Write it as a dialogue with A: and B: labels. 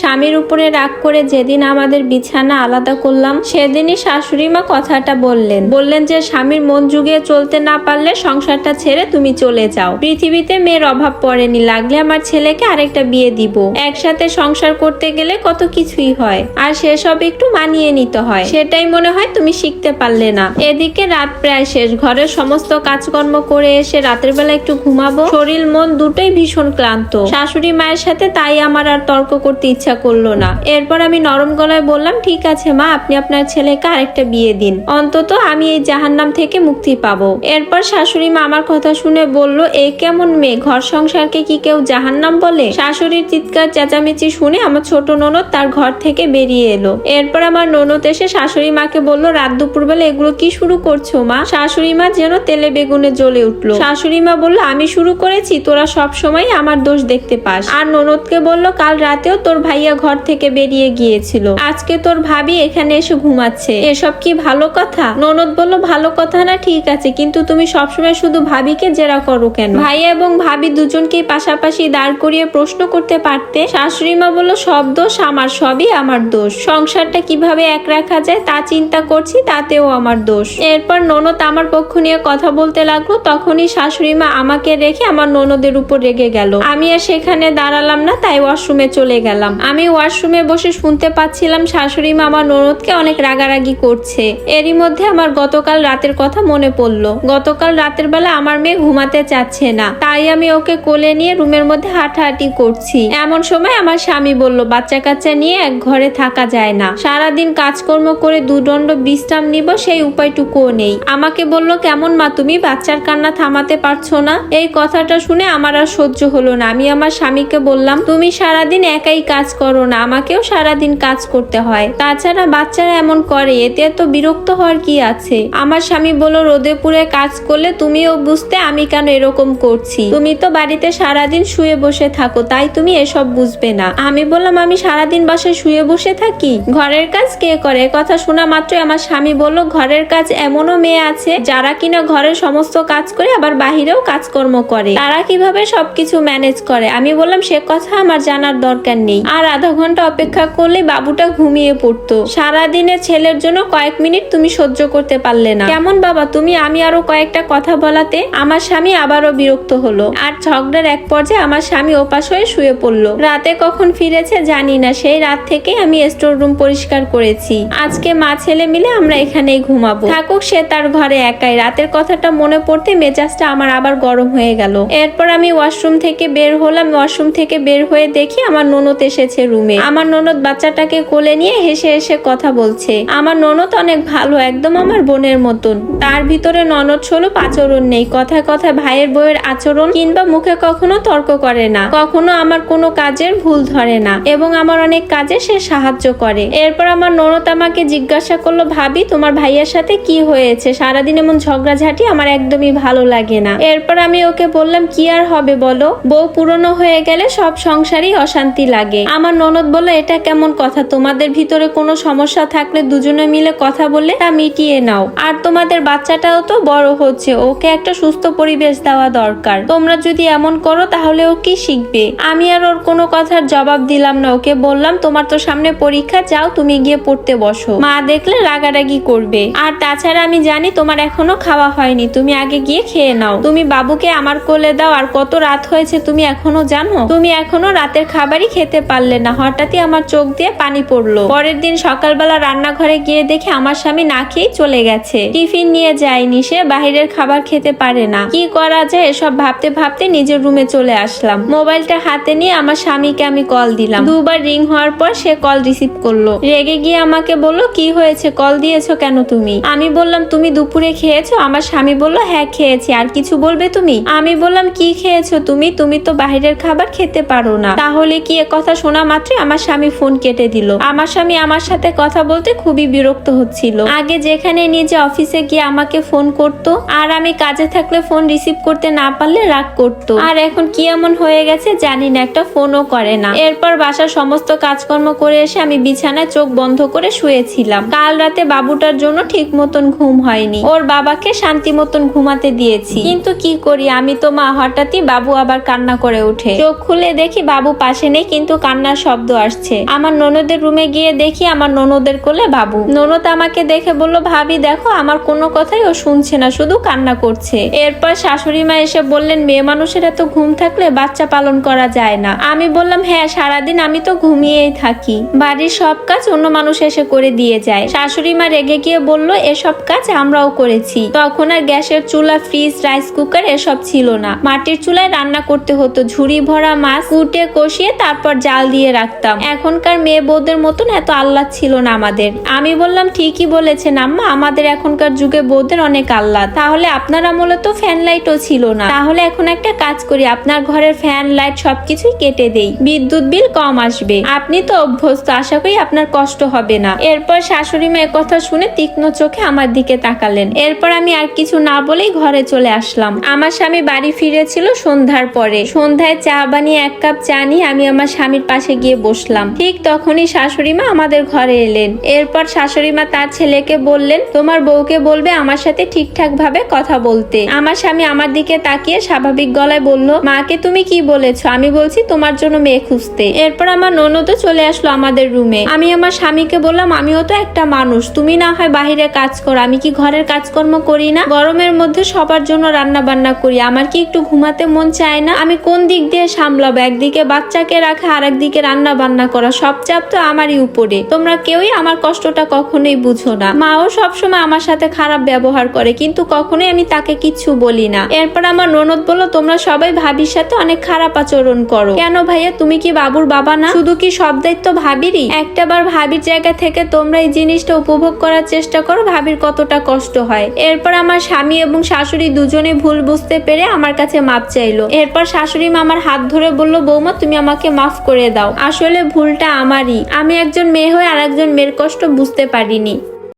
A: স্বামীর উপরে রাগ করে যেদিন আমাদের বিছানা আলাদা করলাম, সেদিনই শাশুড়ি মা কথাটা বললেন। বললেন যে, স্বামীর মন যুগে চলতে না পারলে সংসারটা ছেড়ে তুমি চলে যাও। পৃথিবীতে মেয়ের অভাব পড়েনি, লাগলে আমার ছেলেকে আরেকটা বিয়ে দিব। একসাথে সংসার করতে গেলে কত কিছুই হয়, আর সেসব একটু মানিয়ে নিতে হয়। সেটাই মনে হয় তুমি শিখতে পারলে না। এদিকে রাত প্রায় শেষ, ঘরের সমস্ত কাজকর্ম করে এসে রাতের বেলা একটু ঘুমাবো, শরীর মন দুটোই ভীষণ ক্লান্ত। শাশুড়ি মায়ের সাথে তাই আমার আর তর্ক করতে ইচ্ছা করল না। এরপর আমি নরম গলায় বললাম, ঠিক আছে মা, আপনি আপনার ছেলেকে আরেকটা বিয়ে দিন। অন্তত আমি এই জাহান্নাম থেকে মুক্তি পাবো। এরপর শাশুড়ি মা আমার কথা শুনে বলল এই কেমন মেয়ে? ঘর সংসারকে কি কেউ জাহান্নাম বলে? শাশুড়ির চিৎকার, চেঁচামেচি শুনে আমার ছোট ননদ তার ঘর থেকে বেরিয়ে এলো। এরপর আমার ননদ এসে শাশুড়ি মাকে বলল, রাত দুপুর বেলা এগুলো কি শুরু করছ মা? শাশুড়ি মা যেন তেলে বেগুনে জ্বলে উঠল। শাশুড়ি মা বলল, আমি শুরু করেছি, তোরা সব সময় আমার দোষ দেখতে পাস। আর ননদকে বলল, কাল রাতেও তোর ভাইয়া ঘর থেকে বেরিয়ে গিয়েছিল। আজকে তোর ভাবি এখানে এসে ঘুমাচ্ছে। এসব কি ভালো কথা? ননদ বলল, ভালো কথা না, ঠিক আছে, কিন্তু তুমি সবসময় শুধু ভাবিকে জেরা করো কেন? ভাইয়া এবং ভাবি দুজনকেই পাশাপাশি দাঁড় করিয়ে প্রশ্ন করতে পারতে শাশুড়ি মা বলল, সব দোষ আমার, সবই আমার দোষ। সংসারটা কীভাবে এক রাখা যায় তা চিন্তা করছি, তাতেও আমার দোষ। এরপর ননদ আমার পক্ষ নিয়ে কথা বলতে লাগল, তখনই শাশুড়ি মা আমাকে রেখে আমার ননদের উপর রেগে গেল। আমি আর সেখানে দাঁড়ালাম না, তাই ওয়াশরুমে চলে গেলাম। আমি ওয়াশরুমে বসে শুনতে পাচ্ছিলাম শাশুড়ি মা আমার ননদকে অনেক রাগারাগি করছে। এরই মধ্যে আমার গতকাল রাতের কথা মনে পড়ল। গতকাল রাতের বেলা আমার মেয়ে ঘুমাতে চাচ্ছে না। তাই আমি ওকে কোলে নিয়ে রুমের মধ্যে হাঁটাহাঁটি করছি। এমন সময় আমার স্বামী বলল বাচ্চা কাচ্চা নিয়ে এক ঘরে থাকা যায় না। সারাদিন কাজকর্ম করে দুদণ্ড বিশ্রাম নিব, সেই উপায়টুকুও নেই। আমাকে বলল, কেমন মা তুমি? বাচ্চার কান্না থামাতে পারছ না? এই কথাটা শুনে আমার আর সহ্য হলো না। আমি আমার স্বামীকে বললাম, তুমি সারাদিন একাই কাজ করো না, আমাকেও সারাদিন কাজ করতে হয়। তাছাড়া বাচ্চারা এমন করে, এতে তো বিরক্ত হওয়ার কি আছে? আমার স্বামী বলল রোদে পুড়ে কাজ করলে তুমিও বুঝতে আমি কেন এরকম করছি। তুমি তো বাড়িতে সারাদিন শুয়ে বসে থাকো, তাই তুমি এসব বুঝবে না। আমি বললাম, আমি সারাদিন বাসায় শুয়ে বসে থাকি? ঘরের কাজ কে করে? কথা শোনা মাত্রই আমার স্বামী বলল, ঘরের কাজ এমনও মেয়ে আছে, যারা কিনা ঘরের সমস্ত কাজ করে, আবার বাহিরেও কাজকর্ম করে। তারা কীভাবে সবকিছু ম্যানেজ করে? আমি বললাম, সে কথা আমার জানার দরকার নেই। আর আধা ঘণ্টা অপেক্ষা করলে বাবুটা ঘুমিয়ে পড়তো। সারাদিনে ছেলের জন্য কয়েক মিনিট তুমি সহ্য করতে পারলে না। কেমন বাবা তুমি? আমি আরও কয়েকটা কথা বলাতে আমার স্বামী আবারও বিরক্ত হলো। আর ঝগড়ার এক পর্যায়ে আমার স্বামী ওপাশ হয়ে শুয়ে পড়ল। রাতে কখন ফিরেছে জানি না। সেই রাত থেকে আমি স্টোর রুম পরিষ্কার করেছি। আজকে মা ছেলে মিলে আমরা এখানেই ঘুমাবো। থাকুক সে তার ঘরে একাই। রাতের কথাটা মনে পড়তে মেজাজটা আমার আবার গরম হয়ে গেল। এরপর আমি ওয়াশরুম থেকে বের হলাম। ওয়াশরুম থেকে বের হয়ে দেখি আমার ননদ এসেছে রুমে। আমার ননদ বাচ্চাটাকে কোলে নিয়ে হেসে হেসে কথা বলছে। আমার ননদ অনেক ভালো, একদম আমার বোনের মতন। তার ভিতরে ননদ স্বরূপ আচরণ নেই। কথায় কথায় ভাইয়ের বউয়ের আচরণ কিংবা মুখে কখনো তর্ক করে না। কখনো আমার কোনো কাজের ভুল ধরে না। এবং আমার অনেক কাজে সে সাহায্য করে। এরপর আমার ননদ আমাকে জিজ্ঞাসা করল, ভাবি, তোমার ভাইয়ের সাথে কি হয়েছে? সারাদিন এমন ঝগড়াঝাটি আমার একদমই ভালো লাগে না। এরপর আমি ওকে বললাম, কি আর হবে বলো? বউ পুরনো হয়ে গেলে সব সংসারই অশান্তি লাগে। আমার ননদ বলল, এটা কেমন কথা? তোমাদের ভিতরে কোনো সমস্যা থাকলে দুজনে মিলে কথা বলে তা মিটিয়ে নাও। আর তোমাদের বাচ্চাটাও তো বড় হচ্ছে, ওকে একটা সুস্থ পরিবেশ দেওয়া দরকার। তোমরা যদি এমন করো, তাহলে ও কি শিখবে? আমি আর ওর কোনো কথার জবাব দিলাম না। ওকে বললাম, তোমার তো সামনে পরীক্ষা, যাও তুমি গিয়ে পড়তে বসো। মা দেখলে রাগারাগি করবে। আর তাছাড়া আমি জানি তোমার এখনও খাওয়া হয়নি, তুমি আগে গিয়ে খেয়ে নাও। তুমি বাবুকে আমার কোলে দাও, আর কত রাত হয়েছে তুমি এখনও জানো? তুমি এখনও রাতের খাবারই খেতে পারলে না। হঠাৎই আমার চোখ দিয়ে পানি পড়ল। পরের দিন সকালবেলা রান্নাঘরে গিয়ে দেখে আমার স্বামী না খেয়েই চলে গেছে। টিফিন নিয়ে যায়নি সে, বাহিরের খাবার খেতে পারে না। কি করা যায় এসব ভাবতে ভাবতে নিজের রুমে চলে আসলাম। মোবাইলটা হাতে নিয়ে আমার স্বামীকে আমি কল দিলাম। দুবার রিং হওয়ার পর সে কল রিসিভ করল। রেগে গিয়ে আমাকে বলল, কি হয়েছে? কল দিয়েছ কেন তুমি? আমি বললাম, তুমি দুপুরে খেয়েছো? আমার স্বামী বলল হ্যাঁ খেয়েছি। আর কিছু বলবে তুমি? আমি বললাম, কি খেয়েছো তুমি? তুমি তো বাহিরের খাবার খেতে পারো না। তাহলে কি কথা শোনা মাত্রই আমার স্বামী ফোন কেটে দিল। আমার স্বামী আমার সাথে কথা বলতে খুবই বিরক্ত হচ্ছিল। আগে যেখানে নিজে অফিসে গিয়ে আমাকে ফোন করত, আর আমি কাজে থাকলে ফোন রিসিভ করতে না পারলে রাগ করত। আর এখন কি এমন হয়ে গেছে জানি না, একটা ফোনও করে না। এরপর বাসার সমস্ত কাজকর্ম করে এসে আমি বিছানায় চোখ বন্ধ করে শুয়েছিলাম। কাল রাতে বাবুটার জন্য ঠিক মতন ঘুম হয়নি। ওর বাবাকে শান্তি মতন ঘুমাতে দিয়েছি। কিন্তু কি করি? আমি তো মা, হঠাৎই বাবু আবার কান্না করে ওঠে। চোখ খুলে দেখি বাবু পাশে নেই, কিন্তু কান্না কান্নার শব্দ আসছে। আমার ননদের রুমে গিয়ে দেখি আমার ননদের কোলে বাবু। ননদ আমাকে দেখে বলল, ভাবি, দেখো, আমার কোনো কথাই ও শুনছে না, শুধু কান্না করছে। এরপর শাশুড়ি মা এসে বললেন, মেয়ে মানুষের এত ঘুম থাকলে বাচ্চা পালন করা যায় না। আমি বললাম হ্যাঁ সারাদিন আমি তো ঘুমিয়েই থাকি। বাড়ির সব কাজ অন্য মানুষ এসে করে দিয়ে যায়। শাশুড়ি মা রেগে গিয়ে বলল, এসব কাজ আমরাও করেছি। তখন আর গ্যাসের চুলা, ফ্রিজ, রাইস কুকার এসব ছিল না। মাটির চুলায় রান্না করতে হতো, ঝুড়ি ভরা মাছ কুটে কষিয়ে তারপর জাল দিয়ে রাখতাম। এখনকার মেয়ে বউদের মতন এত আল্লাহ ছিল না আমাদের। আমি বললাম, ঠিকই বলেছেন আম্মা, আমাদের এখনকার যুগে বউদের অনেক আল্লাহ তাহলে আপনার আমলে তো ফ্যান লাইটও ছিল না। তাহলে এখন একটা কাজ করি, আপনার ঘরের ফ্যান লাইট সবকিছুই কেটে দেই। বিদ্যুৎ বিল কম আসবে। আপনি তো অভ্যস্ত, আশা করি আপনার কষ্ট হবে না। এরপর শাশুড়ি মেয়ের কথা শুনে তীক্ষ্ণ চোখে আমার দিকে তাকালেন। এরপর আমি আর কিছু না বলেই ঘরে চলে আসলাম। আমার স্বামী বাড়ি ফিরেছিল সন্ধ্যার পরে। সন্ধ্যায় চা বানিয়ে এক কাপ চা নিয়ে আমি আমার স্বামীর পাশে গিয়ে বসলাম। ঠিক তখনই শাশুড়ি মা আমাদের ঘরে এলেন। এরপর শাশুড়ি মা তার ছেলেকে বললেন, তোমার বউকে বলবে আমার সাথে ঠিকঠাক ভাবে কথা বলতে। আমার স্বামী আমার দিকে তাকিয়ে স্বাভাবিক গলায় বলল, মাকে তুমি কি বলেছ? আমি বলছি তোমার জন্য মেয়ে খুঁজতে। এরপর আমার ননদও চলে আসলো আমাদের রুমে। আমি আমার স্বামীকে বললাম, আমিও তো একটা মানুষ। তুমি না হয় বাহিরে কাজ করো। আমি কি ঘরের কাজকর্ম করি না? গরমের মধ্যে সবার জন্য রান্না বান্না করি। আমার কি একটু ঘুমাতে মন চায় না? আমি কোন দিক দিয়ে সামলাবো? একদিকে বাচ্চাকে রাখা আর একদিকে রান্না বান্না করা, সব চাপ তো আমারই উপরে। তোমরা কেউই আমার কষ্টটা কখনোই বুঝো না। মাও সবসময় আমার সাথে খারাপ ব্যবহার করে, কিন্তু কখনোই আমি তাকে কিচ্ছু বলি না। এরপর আমার ননদ বলল, তোমরা সবাই ভাবির সাথে অনেক খারাপ আচরণ করো। কেন ভাইয়া, তুমি কি বাবুর বাবা না? শুধু কি সব দায়িত্ব ভাবিরই? একটাবার ভাবির জায়গা থেকে তোমরা এই জিনিসটা উপভোগ করার চেষ্টা করো, ভাবির কতটা কষ্ট হয়। এরপর আমার স্বামী এবং শাশুড়ি দুজনে ভুল বুঝতে পেরে আমার কাছে মাপ চাইলো। এরপর শাশুড়ি মা আমার হাত ধরে বলল, বৌমা, তুমি আমাকে মাফ করে দাও। আসলে ভুলটা আমারই। আমি একজন মেয়ে হয়ে আর একজন মেয়ের কষ্ট বুঝতে পারিনি।